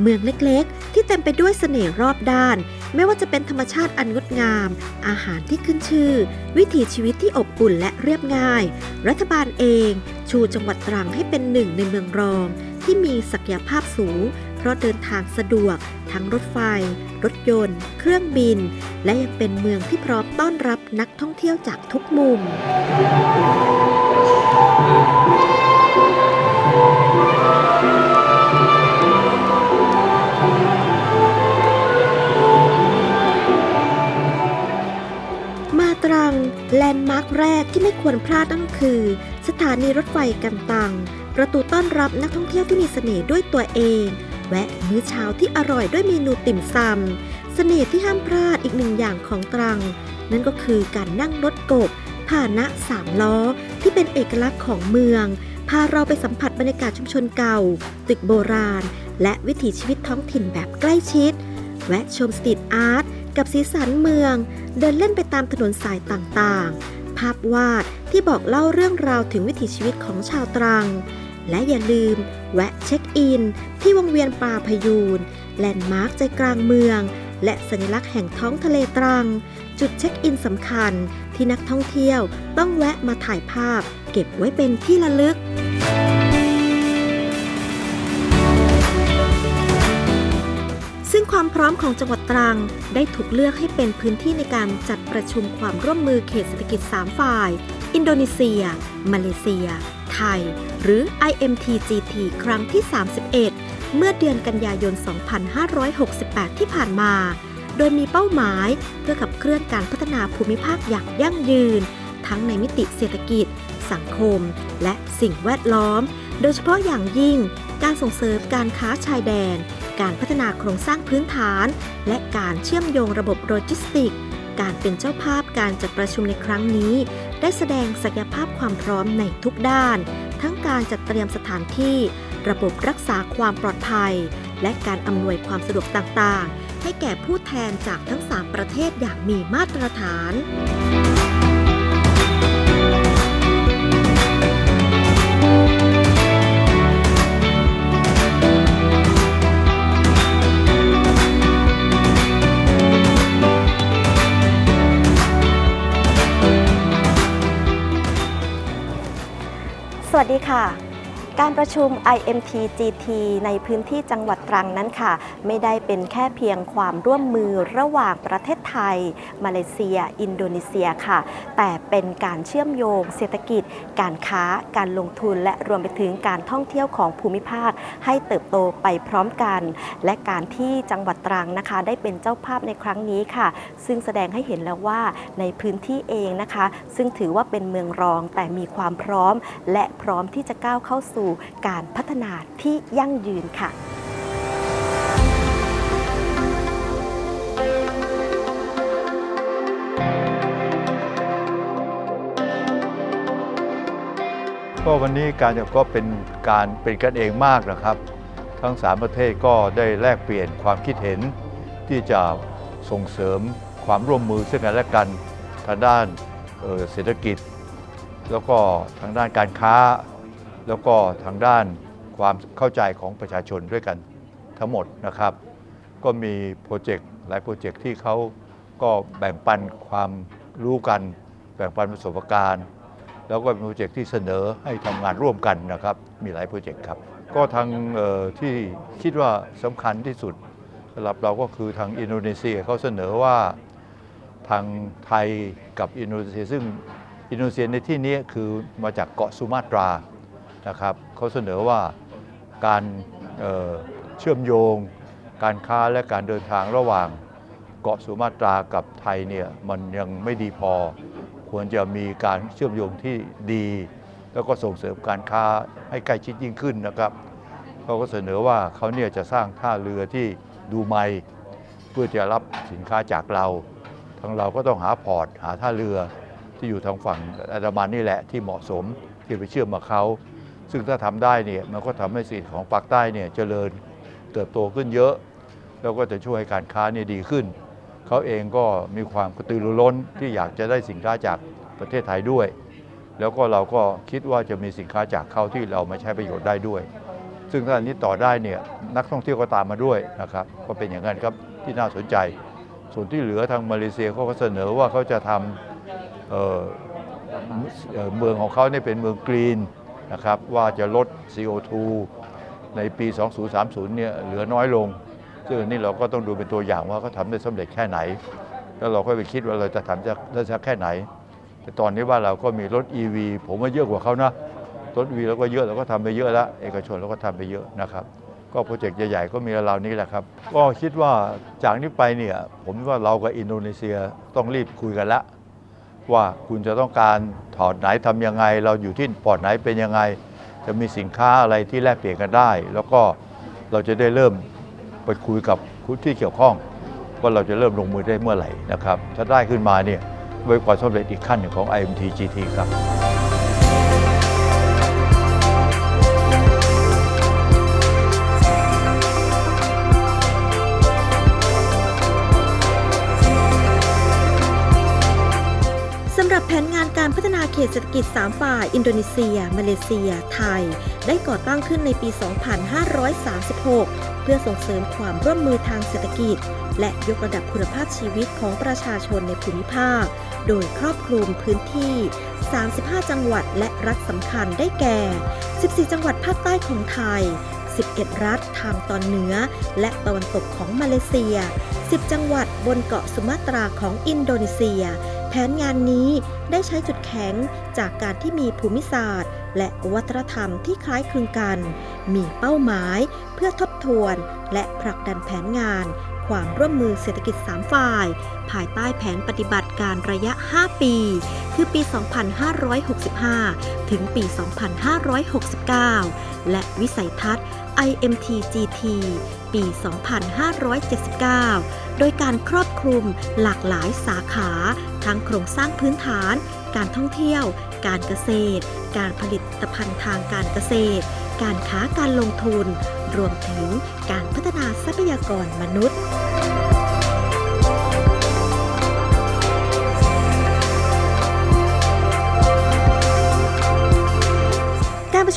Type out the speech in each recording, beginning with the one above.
เมืองเล็กๆ ที่เต็มไปด้วยเสน่ห์รอบด้าน ไม่ว่าจะเป็นธรรมชาติอันงดงาม อาหารที่ขึ้นชื่อ วิถีชีวิตที่อบอุ่นและเรียบง่าย รัฐบาลเอง ชูจังหวัดตรังให้เป็นหนึ่งในเมืองรอง ที่มีศักยภาพสูง เพราะเดินทางสะดวก ทั้งรถไฟ รถยนต์ เครื่องบิน และยังเป็นเมืองที่พร้อมต้อนรับนักท่องเที่ยวจากทุกมุม แลนด์มาร์คแรกที่ไม่ควรพลาดนั่นคือ สถานีรถไฟกันตัง ประตูต้อนรับนักท่องเที่ยวที่มีเสน่ห์ด้วยตัวเอง แวะมื้อเช้าที่อร่อยด้วยเมนูติ่มซำเสน่ห์ที่ห้ามพลาดอีกหนึ่งอย่างของตรัง นั่นก็คือการนั่งรถกบพานะสามล้อ ที่เป็นเอกลักษณ์ของเมือง พาเราไปสัมผัสบรรยากาศชุมชนเก่า ตึกโบราณ และวิถีชีวิตท้องถิ่นแบบใกล้ชิด แวะชมสตรีทอาร์ต กับสีสันเมือง เดินเล่นไปตามถนนสายต่างๆ ภาพวาดที่บอกเล่าเรื่องราวถึงวิถีชีวิตของชาวตรัง และอย่าลืม แวะเช็คอิน ที่วงเวียนปลาพยูนแลนด์มาร์คใจกลางเมือง และสัญลักษณ์แห่งท้องทะเลตรัง จุดเช็คอินสำคัญที่นักท่องเที่ยวต้องแวะมาถ่ายภาพ เก็บไว้เป็นที่ระลึก ความพร้อมของจังหวัดตรัง ได้ถูกเลือกให้เป็นพื้นที่ในการจัดประชุมความร่วมมือเขตเศรษฐกิจ 3 ฝ่าย อินโดนีเซีย มาเลเซีย ไทย หรือ IMTGT ครั้งที่ 31 เมื่อเดือนกันยายน 2568 ที่ผ่านมา โดยมีเป้าหมายเพื่อขับเคลื่อนการพัฒนาภูมิภาคอย่างยั่งยืน ทั้งในมิติเศรษฐกิจ สังคม และสิ่งแวดล้อม โดยเฉพาะอย่างยิ่ง การส่งเสริมการค้าชายแดน การพัฒนาโครงสร้างพื้นฐาน และการเชื่อมโยงระบบโลจิสติก การเป็นเจ้าภาพการจัดประชุมในครั้งนี้ ได้แสดงศักยภาพความพร้อมในทุกด้าน ทั้งการจัดเตรียมสถานที่ ระบบรักษาความปลอดภัย และการอำนวยความสะดวกต่างๆ ให้แก่ผู้แทนจากทั้ง 3 ประเทศอย่างมีมาตรฐาน วัสดีค่ะ การประชุม IMT GT ในพื้นที่จังหวัดตรังนั้นค่ะ ไม่ได้เป็นแค่เพียงความร่วมมือระหว่างประเทศไทย มาเลเซีย อินโดนีเซียค่ะ แต่เป็นการเชื่อมโยงเศรษฐกิจ การค้า การลงทุน และรวมไปถึงการท่องเที่ยวของภูมิภาค ให้เติบโตไปพร้อมกัน และการที่จังหวัดตรังนะคะ ได้เป็นเจ้าภาพในครั้งนี้ค่ะ ซึ่งแสดงให้เห็นแล้วว่าในพื้นที่เองนะคะ ซึ่งถือว่าเป็นเมืองรองแต่มีความพร้อม และพร้อมที่จะก้าวเข้าสู่การพัฒนาที่ยั่งยืนค่ะก็วันนี้การก็เป็นการเป็นกันเองมากนะครับ ทั้งสามประเทศก็ได้แลกเปลี่ยนความคิดเห็น ที่จะส่งเสริมความร่วมมือซึ่งกันและกันทางด้านเออเศรษฐกิจ แล้วก็ทางด้านการค้า แล้วก็ทางด้านความเข้าใจของประชาชนด้วยกันทั้งหมดนะครับ ก็มีโปรเจกต์หลายโปรเจกต์ที่เขาก็แบ่งปันความรู้กัน แบ่งปันประสบการณ์ แล้วก็เป็นโปรเจกต์ที่เสนอให้ทำงานร่วมกันนะครับ มีหลายโปรเจกต์ครับ ก็ทางที่คิดว่าสำคัญที่สุดสำหรับเราก็คือทางอินโดนีเซียเขาเสนอว่าทางไทยกับอินโดนีเซียซึ่งอินโดนีเซียในที่นี้คือมาจากเกาะสุมาตรา นะครับเขาเสนอว่าการเเชื่อมโยง การค้าและการเดินทางระหว่างเกาะสุมาตรากับไทยเนี่ยมันยังไม่ดีพอ ควรจะมีการเชื่อมโยงที่ดี แล้วก็ส่งเสริมการค้าให้ใกล้ชิดยิ่งขึ้นนะครับเขาก็เสนอว่าเขาเนี่ยจะสร้างท่าเรือที่ดูไมเพื่อจะรับสินค้าจากเราทางเราก็ต้องหาพอร์ตหาท่าเรือที่อยู่ทางฝั่งอันดามันนี่แหละที่เหมาะสมที่ไปเชื่อมกับเขา ซึ่งถ้าทำได้เนี่ยมันก็ทำให้สิ่งของปากใต้เนี่ยเจริญเติบโตขึ้นเยอะ แล้วก็จะช่วยให้การค้าเนี่ยดีขึ้น เขาเองก็มีความกระตือรือร้นที่อยากจะได้สินค้าจากประเทศไทยด้วย แล้วก็เราก็คิดว่าจะมีสินค้าจากเขาที่เรามาใช้ประโยชน์ได้ด้วย ซึ่งถ้าอันนี้ต่อได้เนี่ยนักท่องเที่ยวก็ตามมาด้วยนะครับก็เป็นอย่างนั้นครับที่น่าสนใจ ส่วนที่เหลือทางมาเลเซียเขาก็เสนอว่าเขาจะทำเอ่อเอ่อเมืองของเขาเนี่ยเป็นเมืองกรีน นะครับว่าจะลด CO2 ในปี 2030 เนี่ยเหลือน้อยลง ซึ่งนนี้เราก็ต้องดูเป็นตัวอย่างว่าเขาทำได้สำเร็จแค่ไหน แล้วเราก็ไปคิดว่าเราจะทำได้สักแค่ไหน แต่ตอนนี้ว่าเราก็มีรถ EV ผมว่าเยอะกว่าเขานะ รถ EV เราก็เยอะเราก็ทำไปเยอะแล้วเอกชนเราก็ทำไปเยอะนะครับ ก็โปรเจกต์ใหญ่ๆก็มีเรานี้แหละครับ ก็คิดว่าจากนี้ไปเนี่ยผมว่าเรากับอินโดนีเซียต้องรีบคุยกันละ ว่าคุณจะต้องการถอดไหนทำยังไง เราอยู่ที่ปอดไหนเป็นยังไง จะมีสินค้าอะไรที่แลกเปลี่ยนกันได้ แล้วก็เราจะได้เริ่มไปคุยกับผู้ที่เกี่ยวข้อง ว่าเราจะเริ่มลงมือได้เมื่อไหร่นะครับ ถ้าได้ขึ้นมาเนี่ยไว้ความสำเร็จอีกขั้นหนึ่งของ IMT GT ครับ แผนงานการพัฒนาเขตเศรษฐกิจ 3 ฝ่าย อินโดนีเซีย มาเลเซีย ไทย ได้ก่อตั้งขึ้นในปี 2536 เพื่อส่งเสริมความร่วมมือทางเศรษฐกิจ และยกระดับคุณภาพชีวิตของประชาชนในภูมิภาค โดยครอบคลุมพื้นที่ 35 จังหวัดและรัฐสำคัญได้แก่ 14 จังหวัดภาคใต้ของไทย 11 รัฐทางตอนเหนือ และตะวันตกของมาเลเซีย 10 จังหวัดบนเกาะสุมาตราของอินโดนีเซีย นงานนี้ได้ใช้จุดแข็งจากการที่มีภูมิศาสตร์ และวัฒนธรรมที่คล้ายคลึงกัน มีเป้าหมายเพื่อทบทวนและผลักดันแผนงาน ความร่วมมือเศรษฐกิจ 3 ฝ่าย ภายใต้แผนปฏิบัติการระยะ 5 ปี คือปี 2565 ถึงปี 2569 และวิสัยทัศน์ IMT GT ปี 2579 โดยการครอบคลุมหลากหลายสาขา ทั้งโครงสร้างพื้นฐาน การท่องเที่ยว การเกษตร การผลิตภัณฑ์ทางการเกษตร การค้าการลงทุน รวมถึงการพัฒนาทรัพยากรมนุษย์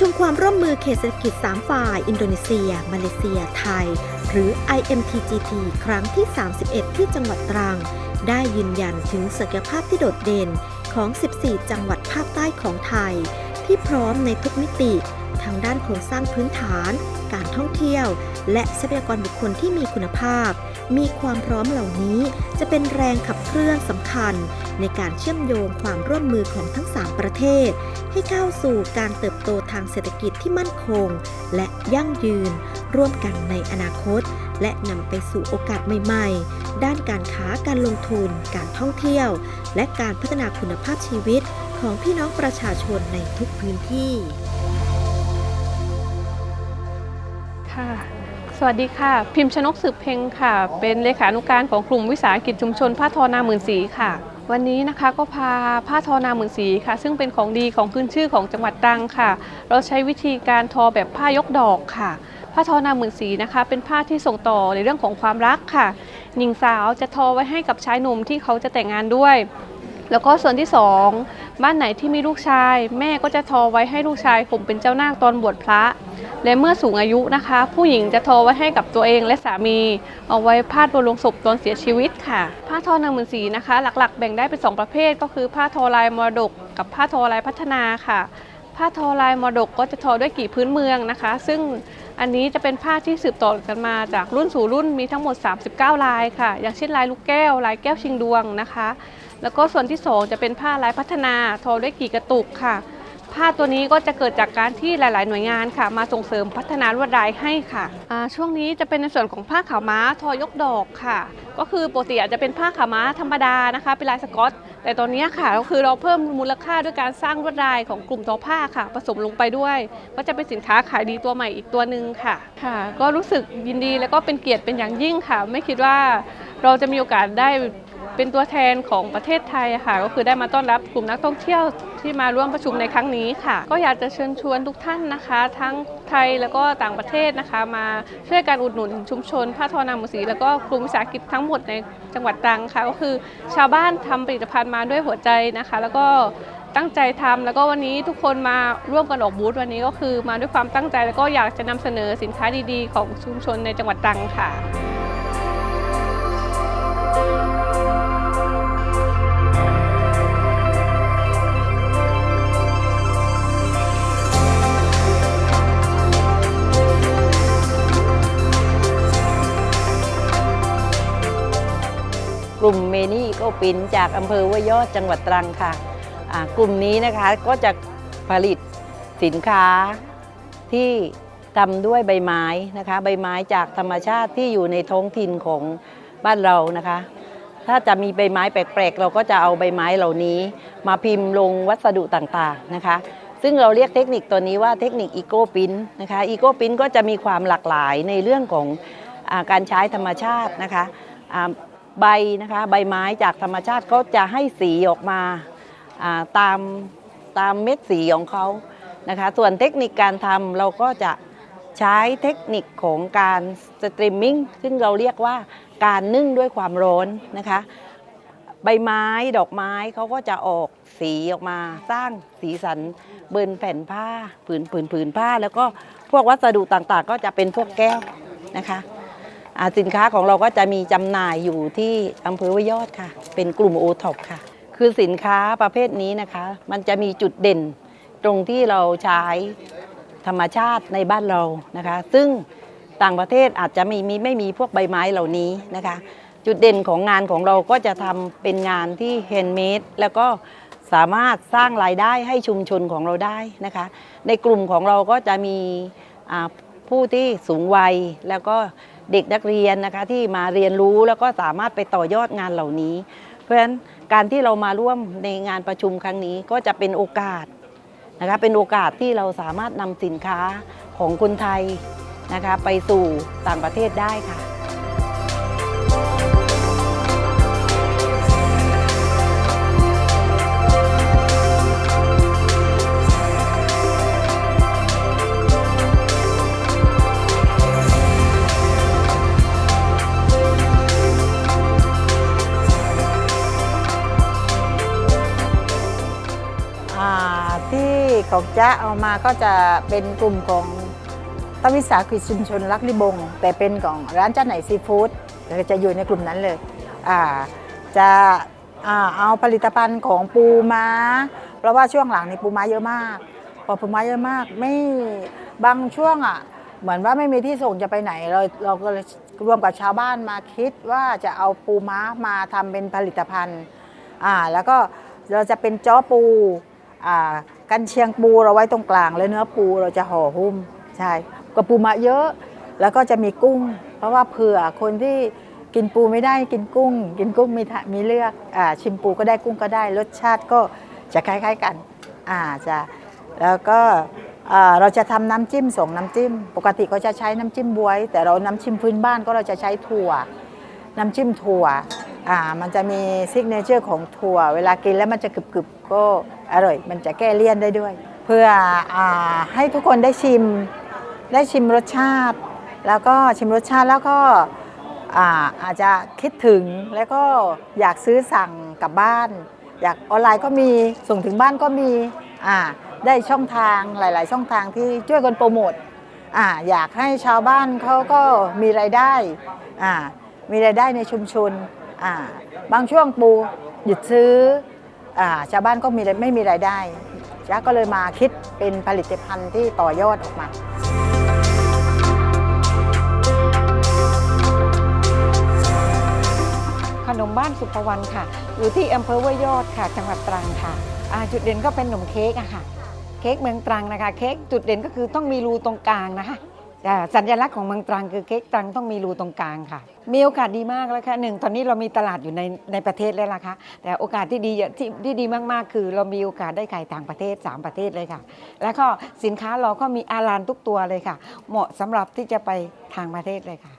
ชุมความร่วมมือเขตเศรษฐกิจ 3 ฝ่าย อินโดนีเซีย มาเลเซีย ไทย หรือ IMTGT ครั้งที่ 31 ที่จังหวัดตรัง ได้ยืนยันถึงศักยภาพที่โดดเด่นของ 14 จังหวัดภาคใต้ของไทย ที่พร้อมในทุกมิติ ทางด้านโครงสร้างพื้นฐาน การท่องเที่ยว และทรัพยากรบุคคลที่มีคุณภาพ มีความพร้อมเหล่านี้จะเป็นแรงขับเคลื่อนสำคัญ ในการเชื่อมโยงความร่วมมือของทั้ง 3 ประเทศ ให้ก้าวสู่การเติบโตทางเศรษฐกิจที่มั่นคง และยั่งยืน ร่วมกันในอนาคต และนำไปสู่โอกาสใหม่ ๆ ด้านการค้าการลงทุน การท่องเที่ยว และการพัฒนาคุณภาพชีวิตของพี่น้องประชาชนในทุกพื้นที่ ค่ะ สวัสดีค่ะ พิมพ์ชนกสืบเพ็งค่ะ เป็นเลขานุการของกลุ่มวิสาหกิจชุมชนผ้าทอนาหมื่นสีค่ะ วันนี้นะคะก็พาผ้าทอนาหมื่นสีค่ะ ซึ่งเป็นของดีของขึ้นชื่อของจังหวัดตรังค่ะ เราใช้วิธีการทอแบบผ้ายกดอกค่ะผ้าทอนาหมื่นสีนะคะ เป็นผ้าที่ส่งต่อในเรื่องของความรักค่ะ หญิงสาวจะทอไว้ให้กับชายหนุ่มที่เขาจะแต่งงานด้วย แล้วก็ส่วนที่สอง บ้านไหนที่มีลูกชาย แม่ก็จะทอไว้ให้ลูกชายผมเป็นเจ้านาคตอนบวชพระ และเมื่อสูงอายุนะคะ ผู้หญิงจะทอไว้ให้กับตัวเองและสามี เอาไว้พาดบนลงศพตอนเสียชีวิตค่ะ ผ้าทอนางหมื่นสีนะคะ หลักๆ แบ่งได้เป็นสองประเภท ก็คือผ้าทอลายมรดก กับผ้าทอลายพัฒนาค่ะผ้าทอลายมรดกก็จะทอด้วยกี่พื้นเมืองนะคะ ซึ่งอันนี้จะเป็นผ้าที่สืบต่อกันมาจากรุ่นสู่รุ่นมีทั้งหมด 39 ลายค่ะ อย่างเช่นลายลูกแก้ว ลายแก้วชิงดวงนะคะ แล้วก็ส่วนที่ 2 จะเป็นผ้าลายพัฒนาทอด้วยกี่กระตุกค่ะ ผ้าตัวนี้ก็จะเกิดจากการที่หลาย ๆ หน่วยงานค่ะ มาส่งเสริมพัฒนาลวดลายให้ค่ะอ่าช่วงนี้จะเป็นในส่วนของผ้าขาวม้าทอยกดอกค่ะ ก็คือปกติอาจจะเป็นผ้าขาวม้าธรรมดานะคะ เป็นลายสกอต แต่ตอนนี้ค่ะก็คือเราเพิ่มมูลค่าด้วยการสร้างลวดลายของกลุ่มทอผ้าค่ะ ผสมลงไปด้วย ก็จะเป็นสินค้าขายดีตัวใหม่อีกตัวหนึ่งค่ะค่ะ ก็รู้สึกยินดีแล้วก็เป็นเกียรติเป็นอย่างยิ่งค่ะ ไม่คิดว่าเราจะมีโอกาสได้ เป็นตัวแทนของประเทศไทยค่ะ ก็คือได้มาต้อนรับกลุ่มนักท่องเที่ยวที่มาร่วมประชุมในครั้งนี้ค่ะ ก็อยากจะเชิญชวนทุกท่านนะคะ ทั้งไทยแล้วก็ต่างประเทศนะคะ มาช่วยการอุดหนุนชุมชนผ้าทอนามุสีแล้วก็กลุ่มวิสาหกิจทั้งหมดในจังหวัดตรังค่ะ ก็คือชาวบ้านทำผลิตภัณฑ์มาด้วยหัวใจนะคะ แล้วก็ตั้งใจทำแล้วก็วันนี้ทุกคนมาร่วมกันออกบูธวันนี้ก็คือมาด้วยความตั้งใจแล้วก็อยากจะนำเสนอสินค้าดีๆ ของชุมชนในจังหวัดตรังค่ะ กลุ่มเมนี่ก็ปินจากอำเภอห้วยยอดจังหวัดตรังค่ะกลุ่มนี้นะคะก็จะผลิตสินค้าที่ทำด้วยใบไม้นะคะ ใบไม้จากธรรมชาติที่อยู่ในท้องถิ่นของบ้านเรานะคะ ถ้าจะมีใบไม้แปลกๆ เราก็จะเอาใบไม้เหล่านี้ มาพิมพ์ลงวัสดุต่างๆนะคะ ซึ่งเราเรียกเทคนิคตัวนี้ว่าเทคนิคอีโก้ปิ้นนะคะอีโก้ปิ้นก็จะมีความหลากหลายในเรื่องของอการใช้ธรรมชาตินะคะ ใบนะคะใบไม้จากธรรมชาติเขาจะให้สีออกมาตามตามเม็ดสีของเขานะคะส่วนเทคนิคการทำเราก็จะใช้เทคนิคของการสตรีมมิ่งซึ่งเราเรียกว่าการนึ่งด้วยความร้อนนะคะใบไม้ดอกไม้เขาก็จะออกสีออกมาสร้างสีสันบนแผ่นผ้าผืนผืนผืนผ้า แล้วก็พวกวัสดุต่างๆ ก็จะเป็นพวกแก้วนะคะ สินค้าของเราก็จะมีจำหน่ายอยู่ที่อำเภอวยยอดค่ะ เป็นกลุ่มโอท็อปค่ะ คือสินค้าประเภทนี้นะคะ มันจะมีจุดเด่นตรงที่เราใช้ธรรมชาติในบ้านเรานะคะ ซึ่งต่างประเทศอาจจะไมีมีไม่มีพวกใบไม้เหล่านี้นะคะ จุดเด่นของงานของเราก็จะทำเป็นงานที่แฮนด์เมดแล้วก็สามารถสร้างรายได้ให้ชุมชนของเราได้นะคะ ในกลุ่มของเราก็จะมีผู้ที่สูงวัยแล้วก็ เด็กนักเรียนนะคะที่มาเรียนรู้แล้วก็สามารถไปต่อยอดงานเหล่านี้ เพราะฉะนั้นการที่เรามาร่วมในงานประชุมครั้งนี้ก็จะเป็นโอกาสนะคะเป็นโอกาสที่เราสามารถนำสินค้าของคนไทยนะคะไปสู่ต่างประเทศได้ค่ะ ที่ของจ๊ะเอามาก็จะเป็นกลุ่มของตวิสาหกิจชุมชนรักลิบง แต่เป็นของร้านเจ้าไหนซีฟู้ดจะอยู่ในกลุ่มนั้นเลยจะเอาผลิตภัณฑ์ของปูม้า เพราะว่าช่วงหลังนี้ปูม้าเยอะมากพอปูม้าเยอะมากไม่บางช่วงอะเหมือนว่าไม่มีที่ส่งจะไปไหน เราเราก็เลยรวมกับชาวบ้านมาคิดว่าจะเอาปูม้ามาทำเป็นผลิตภัณฑ์อ่าแล้วก็เราจะเป็นจ้อปู กันเชียงปูเราไว้ตรงกลาง แล้วเนื้อปูเราจะห่อหุ้มใช่ก็ปูมาเยอะแล้วก็จะมีกุ้ง เพราะว่าเผื่อคนที่กินปูไม่ได้กินกุ้ง กินกุ้งมีมีเลือกอชิมปูก็ได้กุ้งก็ได้ รสชาติก็จะคล้ายๆกันอ่าจะแล้วก็เราจะทำน้ำจิ้มสองน้ำจิ้ม ปกติก็จะใช้น้ำจิ้มบวย แต่เราน้ำจิ้มพื้นบ้านก็เราจะใช้ถั่ว น้ำจิ้มถั่ว อ่ามันจะมีซิกเนเจอร์ของถั่ว เวลากินแล้วมันจะกรึบๆก็อร่อย มันจะแก้เลี่ยนได้ด้วย เพื่ออ่าให้ทุกคนได้ชิม ได้ชิมรสชาติ แล้วก็ชิมรสชาติแล้วก็อาอาจจะคิดถึงแล้วก็อยากซื้อสั่งกลับบ้านจากออนไลน์ก็มีส่งถึงบ้านก็มีอ่าได้ช่องทางหลาย ๆ ช่องทางที่ช่วยกันโปรโมทอ่าอยากให้ชาวบ้านเขาก็มีรายได้อ่ามีรายได้ในชุมชน อ่าบางช่วงปูหยุดซื้ออ่าชาวบ้านก็มีไม่มีรายได้จ้าก็เลยมาคิดเป็นผลิตภัณฑ์ที่ต่อยอดออกมาขนมบ้านสุภวรรณค่ะ อยู่ที่อำเภอห้วยยอดค่ะ จังหวัดตรังค่ะอาจุดเด่นก็เป็นขนมเค้กอะค่ะ เค้กเมืองตรังนะคะ เค้กจุดเด่นก็คือต้องมีรูตรงกลางนะคะ สัญลักษณ์ของเมืองตรังคือเค้กตรังต้องมีรูตรงกลางค่ะ มีโอกาสดีมากแล้วค่ะหนึ่งตอนนี้เรามีตลาดอยู่ในในประเทศแล้วล่ะคะแต่โอกาสที่ดีที่ที่ดีมากๆ คือ เรามีโอกาสได้ขายต่างประเทศ 3 ประเทศเลยค่ะ แล้วก็สินค้าเราก็มีอาลานทุกตัวเลยค่ะ เหมาะสำหรับที่จะไปทางประเทศเลยค่ะ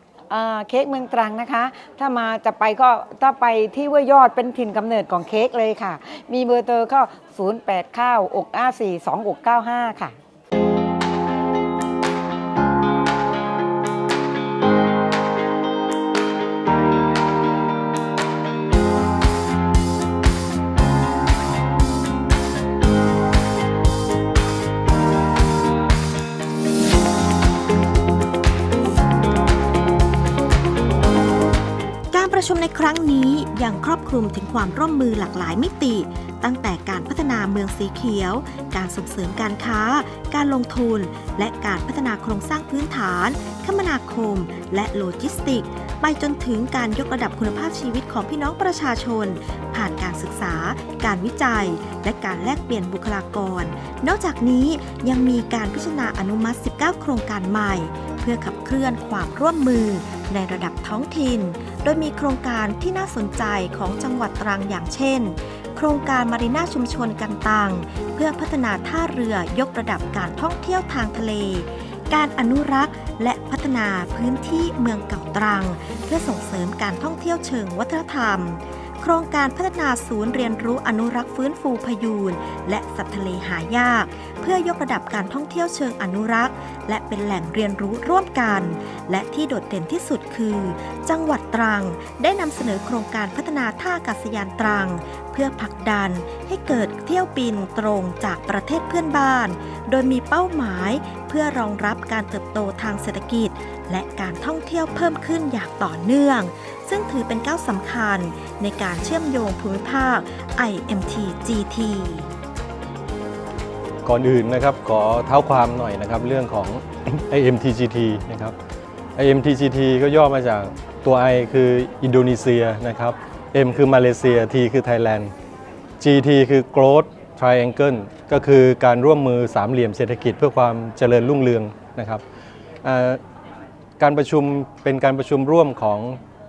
เค้กเมืองตรังนะคะ ถ้ามาจะไปก็ถ้าไปที่ห้วยอดเป็นถิ่นกำเนิดของเค้กเลยค่ะ มีเบอร์โทรก็ 0 8 9 6 5 4 2 6 9 5 ค่ะ ชุมในครั้งนี้ยังครอบคลุมถึงความร่วมมือหลากหลายมิติ ตั้งแต่การพัฒนาเมืองสีเขียว การส่งเสริมการค้า การลงทุน และการพัฒนาโครงสร้างพื้นฐาน คมนาคม และโลจิสติก ไปจนถึงการยกระดับคุณภาพชีวิตของพี่น้องประชาชน ผ่านการศึกษา การวิจัย และการแลกเปลี่ยนบุคลากร นอกจากนี้ยังมีการพิจารณาอนุมัติ 19 โครงการใหม่ เพื่อขับเคลื่อนความร่วมมือในระดับท้องถิ่น โดยมีโครงการที่น่าสนใจของจังหวัดตรังอย่างเช่น โครงการมารีนาชุมชนกันตัง เพื่อพัฒนาท่าเรือยกระดับการท่องเที่ยวทางทะเล การอนุรักษ์และพัฒนาพื้นที่เมืองเก่าตรัง เพื่อส่งเสริมการท่องเที่ยวเชิงวัฒนธรรม โครงการพัฒนาศูนย์เรียนรู้อนุรักษ์ฟื้นฟูพยูนและสัตว์ทะเลหายาก เพื่อยกระดับการท่องเที่ยวเชิงอนุรักษ์ และเป็นแหล่งเรียนรู้ร่วมกัน และที่โดดเด่นที่สุดคือ จังหวัดตรังได้นำเสนอโครงการพัฒนาท่าอากาศยานตรัง เพื่อผลักดันให้เกิดเที่ยวบินตรงจากประเทศเพื่อนบ้าน โดยมีเป้าหมายเพื่อรองรับการเติบโตทางเศรษฐกิจ และการท่องเที่ยวเพิ่มขึ้นอย่างต่อเนื่อง ซึ่งถือเป็นก้าวสำคัญในการเชื่อมโยงภูมิภาค IMT GT ก่อนอื่นนะครับขอเท้าความหน่อยนะครับเรื่องของ IMTGT นะครับ IMTGT ก็ย่อมาจากตัว I คืออินโดนีเซียนะครับ M คือมาเลเซีย T คือไทยแลนด์ GT คือ Growth Triangle ก็คือการร่วมมือสามเหลี่ยมเศรษฐกิจเพื่อความเจริญรุ่งเรืองนะครับการประชุมเป็นการประชุมร่วมของ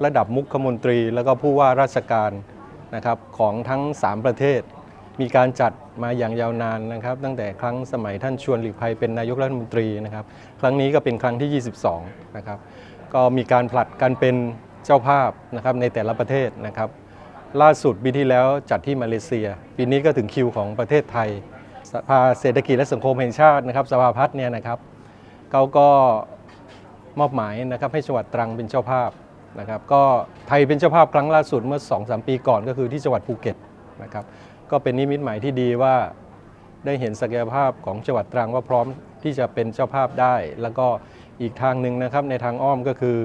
ระดับมุขมนตรี แล้วก็ผู้ว่าราชการนะครับของทั้ง 3 ประเทศ มีการจัดมาอย่างยาวนานนะครับ ตั้งแต่ครั้งสมัยท่านชวนหลีกภัยเป็นนายกรัฐมนตรีนะครับ ครั้งนี้ก็เป็นครั้งที่ 22 นะครับ ก็มีการผลัดกันเป็นเจ้าภาพนะครับในแต่ละประเทศนะครับ ล่าสุดปีที่แล้วจัดที่มาเลเซีย ปีนี้ก็ถึงคิวของประเทศไทยสภาเศรษฐกิจและสังคมแห่งชาตินะครับ สภาพัฒน์เนี่ยนะครับเขาก็มอบหมายนะครับให้จังหวัดตรังเป็นเจ้าภาพ นะครับ ก็ไทยเป็นเจ้าภาพครั้งล่าสุดเมื่อ 2-3 ปีก่อนก็คือที่จังหวัดภูเก็ตนะครับ ก็เป็นนิมิตหมายที่ดีว่าได้เห็นศักยภาพของจังหวัดตรังว่าพร้อมที่จะเป็นเจ้าภาพได้ แล้วก็อีกทางหนึ่งนะครับในทางอ้อมก็คือ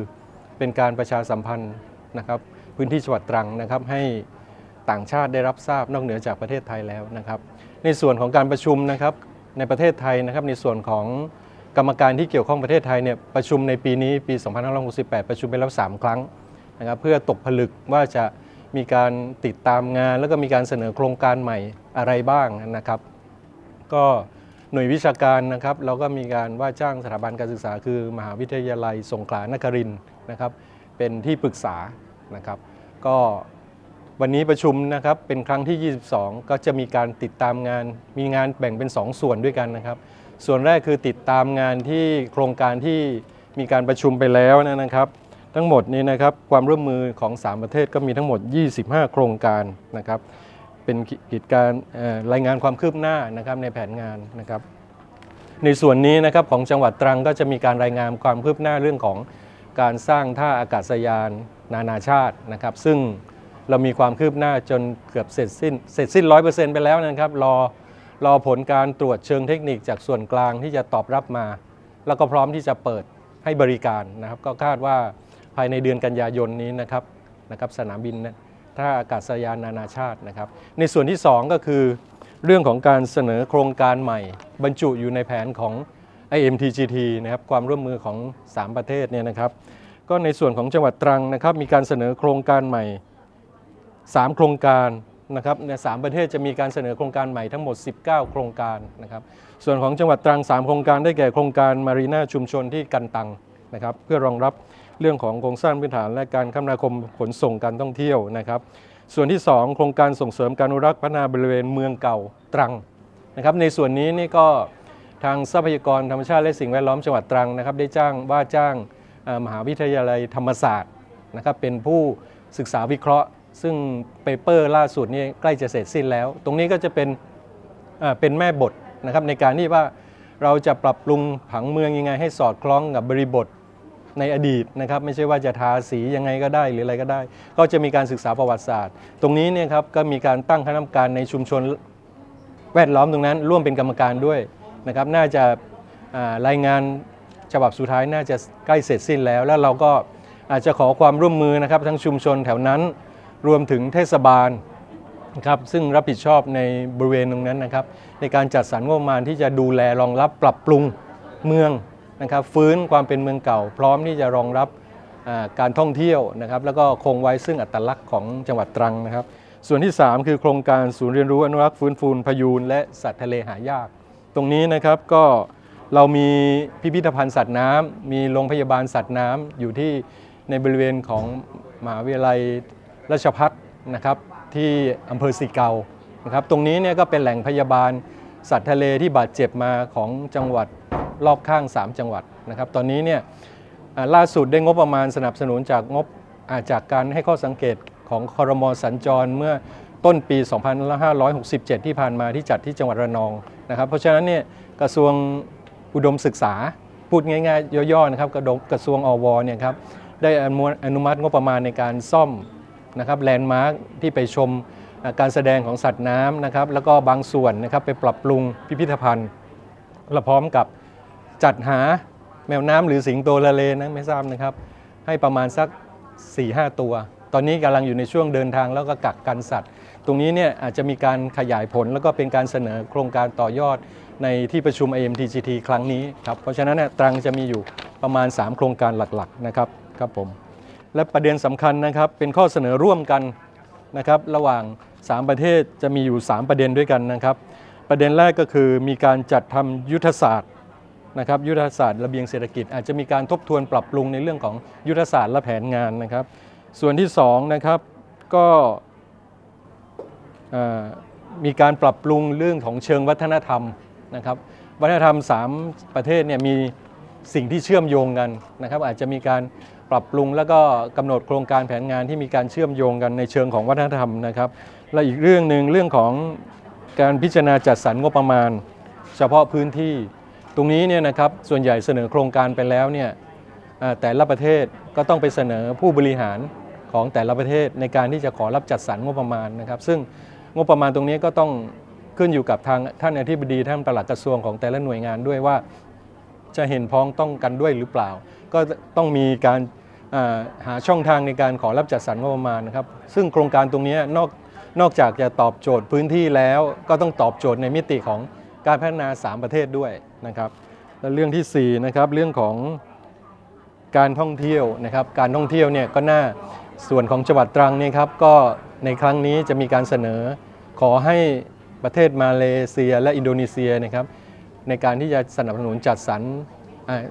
เป็นการประชาสัมพันธ์นะครับ พื้นที่จังหวัดตรังนะครับให้ต่างชาติได้รับทราบนอกเหนือจากประเทศไทยแล้วนะครับ ในส่วนของการประชุมนะครับในประเทศไทยนะครับในส่วนของ กรรมการที่เกี่ยวข้องประเทศไทยเนี่ยประชุมในปีนี้ปี 2568 ประชุมไปแล้ว 3 ครั้งนะครับเพื่อตกผลึกว่าจะมีการติดตามงาน แล้วก็มีการเสนอโครงการใหม่อะไรบ้างนะครับ ก็หน่วยวิชาการนะครับเราก็มีการว่าจ้างสถาบันการศึกษา คือมหาวิทยาลัยสงขลานครินทร์นะครับเป็นที่ปรึกษานะครับ ก็วันนี้ประชุมนะครับเป็นครั้งที่ 22 ก็จะมีการติดตามงาน มีงานแบ่งเป็น 2 ส่วนด้วยกันนะครับ ส่วนแรกคือติดตามงานที่โครงการที่มีการประชุมไปแล้วนะครับ ทั้งหมดนี้นะครับความร่วมมือของ 3 ประเทศก็มีทั้งหมด 25 โครงการนะครับ เป็นกิจการรายงานความคืบหน้านะครับในแผนงานนะครับ ในส่วนนี้นะครับของจังหวัดตรังก็จะมีการรายงานความคืบหน้าเรื่องของการสร้างท่าอากาศยานนานาชาตินะครับ ซึ่งเรามีความคืบหน้าจนเกือบเสร็จสิ้น เสร็จสิ้นร้อยเปอร์เซ็นต์ไปแล้วนะครับรอ รอผลการตรวจเชิงเทคนิคจากส่วนกลางที่จะตอบรับมา แล้วก็พร้อมที่จะเปิดให้บริการนะครับ ก็คาดว่าภายในเดือนกันยายนนี้นะครับนะครับสนามบินท่าอากาศยานนานาชาตินะครับ ในส่วนที่ 2 ก็คือ เรื่องของการเสนอโครงการใหม่ บรรจุอยู่ในแผนของ IMTGT นะครับความร่วมมือของ 3 ประเทศเนี่ยนะครับ ก็ในส่วนของจังหวัดตรังนะครับมีการเสนอโครงการใหม่ 3 โครงการ นะครับในสามประเทศจะมีการเสนอโครงการใหม่ทั้งหมด 19 โครงการนะครับส่วนของจังหวัดตรัง 3 โครงการได้แก่โครงการมารีนาชุมชนที่กันตังนะครับเพื่อรองรับเรื่องของโครงสร้างพื้นฐานและการคมนาคมขนส่งการท่องเที่ยวนะครับ ส่วนที่ 2 โครงการส่งเสริมการอนุรักษ์พัฒนาบริเวณเมืองเก่าตรังนะครับในส่วนนี้นี่ก็ทางทรัพยากรธรรมชาติและสิ่งแวดล้อมจังหวัดตรังนะครับได้จ้างว่าจ้างมหาวิทยาลัยธรรมศาสตร์นะครับเป็นผู้ศึกษาวิเคราะห์ ซึ่งเปเปอร์ล่าสุดนี่ใกล้จะเสร็จสิ้นแล้ว ตรงนี้ก็จะเป็นเป็นแม่บทนะครับในการที่ว่าเราจะปรับปรุงผังเมืองยังไง ให้สอดคล้องกับบริบทในอดีตนะครับ ไม่ใช่ว่าจะทาสียังไงก็ได้หรืออะไรก็ได้ ก็จะมีการศึกษาประวัติศาสตร์ ตรงนี้เนี่ยครับก็มีการตั้งคณะกรรมการในชุมชนแวดล้อมตรงนั้น ร่วมเป็นกรรมการด้วยนะครับน่าจะารายงานฉบับสุดท้ายน่าจะใกล้เสร็จสิ้นแล้ว แล้วเราก็อาจจะขอความร่วมมือนะครับทั้งชุมชนแถวนั้น รวมถึงเทศบาลนะครับซึ่งรับผิดชอบในบริเวณตรงนั้นนะครับ ในการจัดสรรงบประมาณที่จะดูแลรองรับปรับปรุงเมืองนะครับ ฟื้นความเป็นเมืองเก่า พร้อมที่จะรองรับการท่องเที่ยวนะครับ แล้วก็คงไว้ซึ่งอัตลักษณ์ของจังหวัดตรังนะครับ ส่วนที่ 3 คือโครงการศูนย์เรียนรู้อนุรักษ์ฟื้นฟูพยูนและสัตว์ทะเลหายาก ตรงนี้นะครับก็เรามีพิพิธภัณฑ์สัตว์น้ำมีโรงพยาบาลสัตว์น้ำอยู่ที่ในบริเวณของมหาวิทยาลัย ราชพัฒนะครับที่อำเภอสีเกานะครับตรงนี้เนี่ยก็เป็นแหล่งพยาบาลสัตว์ทะเลที่บาดเจ็บมาของจังหวัดรอบข้าง 3 จังหวัดนะครับตอนนี้เนี่ยล่าสุดได้งบประมาณสนับสนุนจากงบาจากการให้ข้อสังเกตของคอรมอสัญจรเมื่อต้นปี 2567 ที่ผ่านมาที่จัดที่จังหวัดระนองนะครับเพราะฉะนั้นเนี่ยกระทรวงอุดมศึกษาพูดง่ายๆ ย่อๆนะครับกระทรวงอวเนี่ยครับได้อนุมัติงบประมาณในการซ่อม นะครับแลนด์มาร์คที่ไปชมการแสดงของสัตว์น้ำนะครับแล้วก็บางส่วนนะครับไปปรับปรุงพิพิธภัณฑ์และพร้อมกับจัดหาแมวน้ำหรือสิงโตละเลนะไม่ทราบนะครับ ให้ประมาณสัก 4-5 ตัว ตอนนี้กำลังอยู่ในช่วงเดินทางแล้วก็กักกันสัตว์ ตรงนี้เนี่ยอาจจะมีการขยายผลแล้วก็เป็นการเสนอโครงการต่อยอดในที่ประชุม AMTGT ครั้งนี้ครับเพราะฉะนั้นเนยตรังจะมีอยู่ประมาณ 3 โครงการหลักๆนะครับครับผม และประเด็นสำคัญนะครับเป็นข้อเสนอร่วมกันนะครับระหว่าง 3 ประเทศจะมีอยู่ 3 ประเด็นด้วยกันนะครับ ประเด็นแรกก็คือมีการจัดทำยุทธศาสตร์นะครับยุทธศาสตร์ระเบียงเศรษฐกิจ อาจจะมีการทบทวนปรับปรุงในเรื่องของยุทธศาสตร์และแผนงานนะครับ ส่วนที่2นะครับก็มีการปรับปรุงเรื่องของเชิงวัฒนธรรมนะครับวัฒนธรรม 3 ประเทศเนี่ยมี สิ่งที่เชื่อมโยงกันนะครับ อาจจะมีการปรับปรุงแล้วก็กำหนดโครงการแผนงานที่มีการเชื่อมโยงกันในเชิงของวัฒนธรรมนะครับ และอีกเรื่องหนึ่งเรื่องของการพิจารณาจัดสรรงบประมาณ เฉพาะพื้นที่ ตรงนี้เนี่ยนะครับส่วนใหญ่เสนอโครงการไปแล้วเนี่ยแต่ละประเทศก็ต้องไปเสนอผู้บริหารของแต่ละประเทศในการที่จะขอรับจัดสรรงบประมาณนะครับ ซึ่งงบประมาณตรงนี้ก็ต้องขึ้นอยู่กับทางท่านอธิบดีท่านปลัดกระทรวงของแต่ละหน่วยงานด้วยว่า จะเห็นพ้องต้องกันด้วยหรือเปล่า ก็ต้องมีการาหาช่องทางในการขอรับจัดสรรงบประมาณนะครับ ซึ่งโครงการตรงนี้นอกนอกจากจะตอบโจทย์พื้นที่แล้ว ก็ต้องตอบโจทย์ในมิติของการพัฒนา 3 ประเทศด้วยนะครับและเรื่องที่4นะครับเรื่องของการท่องเที่ยวนะครับ การท่องเที่ยวเนี่ยก็น่าส่วนของจังหวัดตรังเนี่ยครับก็ในครั้งนี้จะมีการเสนอขอให้ประเทศมาเลเซียและอินโดนีเซียนะครับ ในการที่จะสนับสนุนจัดสรร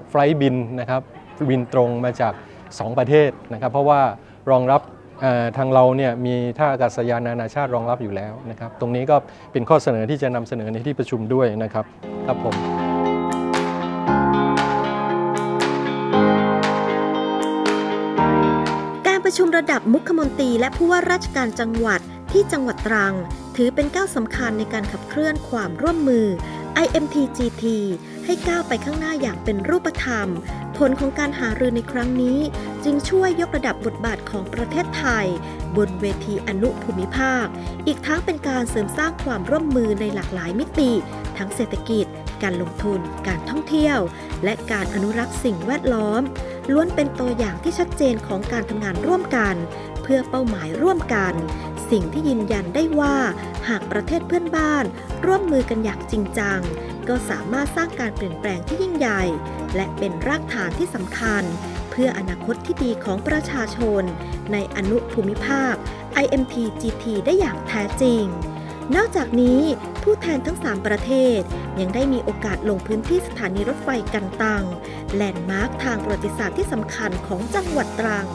ไฟล์บินนะครับบินตรงมาจาก 2 ประเทศนะครับ เพราะว่ารองรับทางเราเนี่ยมีท่าอากาศยานนานาชาติรองรับอยู่แล้วนะครับ ตรงนี้ก็เป็นข้อเสนอที่จะนำเสนอในที่ประชุมด้วยนะครับครับผมการประชุมระดับมุขมนตรีและผู้ว่าราชการจังหวัดที่จังหวัดตรัง ถือเป็นก้าวสำคัญในการขับเคลื่อนความร่วมมือ IMTGT ให้ก้าวไปข้างหน้าอย่างเป็นรูปธรรม ผลของการหารือในครั้งนี้ จึงช่วยยกระดับบทบาทของประเทศไทย บนเวทีอนุภูมิภาค อีกทั้งเป็นการเสริมสร้างความร่วมมือในหลากหลายมิติ ทั้งเศรษฐกิจ การลงทุน การท่องเที่ยว และการอนุรักษ์สิ่งแวดล้อม ล้วนเป็นตัวอย่างที่ชัดเจนของการทำงานร่วมกัน เพื่อเป้าหมายร่วมกัน สิ่งที่ยืนยันได้ว่า หากประเทศเพื่อนบ้าน ร่วมมือกันอย่างจริงจัง ก็สามารถสร้างการเปลี่ยนแปลงที่ยิ่งใหญ่ และเป็นรากฐานที่สำคัญ เพื่ออนาคตที่ดีของประชาชน ในอนุภูมิภาค IMT GT ได้อย่างแท้จริง นอกจากนี้ผู้แทนทั้ง 3 ประเทศ ยังได้มีโอกาสลงพื้นที่สถานีรถไฟกันตัง แลนด์มาร์คทางประวัติศาสตร์ที่สำคัญของจังหวัดตรัง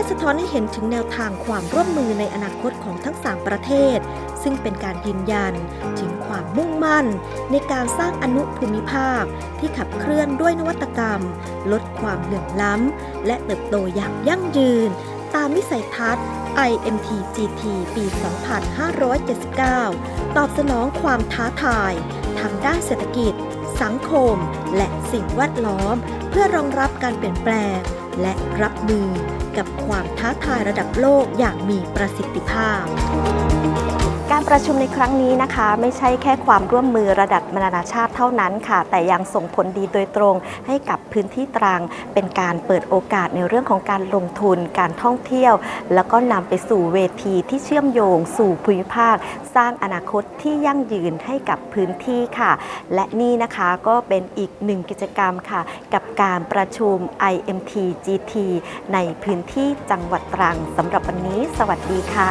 ได้สะท้อนให้เห็นถึงแนวทางความร่วมมือในอนาคตของทั้ง 3 ประเทศ ซึ่งเป็นการยืนยันถึงความมุ่งมั่น ในการสร้างอนุภูมิภาค ที่ขับเคลื่อนด้วยนวัตกรรม ลดความเหลื่อมล้ำ และเติบโตอย่างยั่งยืน ตามวิสัยทัศน์ IMT GT ปี 2579 ตอบสนองความท้าทายทางด้านเศรษฐกิจ สังคม และสิ่งแวดล้อม เพื่อรองรับการเปลี่ยนแปลง และรับมือ กับความท้าทายระดับโลกอย่างมีประสิทธิภาพ การประชุมในครั้งนี้นะคะ ไม่ใช่แค่ความร่วมมือระดับนานาชาติเท่านั้นค่ะ แต่ยังส่งผลดีโดยตรงให้กับพื้นที่ตรัง เป็นการเปิดโอกาสในเรื่องของการลงทุน การท่องเที่ยว แล้วก็นำไปสู่เวทีที่เชื่อมโยง สู่ภูมิภาค สร้างอนาคตที่ยั่งยืนให้กับพื้นที่ค่ะ และนี่นะคะก็เป็นอีกหนึ่งกิจกรรมค่ะ กับการประชุม IMT GT ในพื้นที่จังหวัดตรังสำหรับวันนี้ สวัสดีค่ะ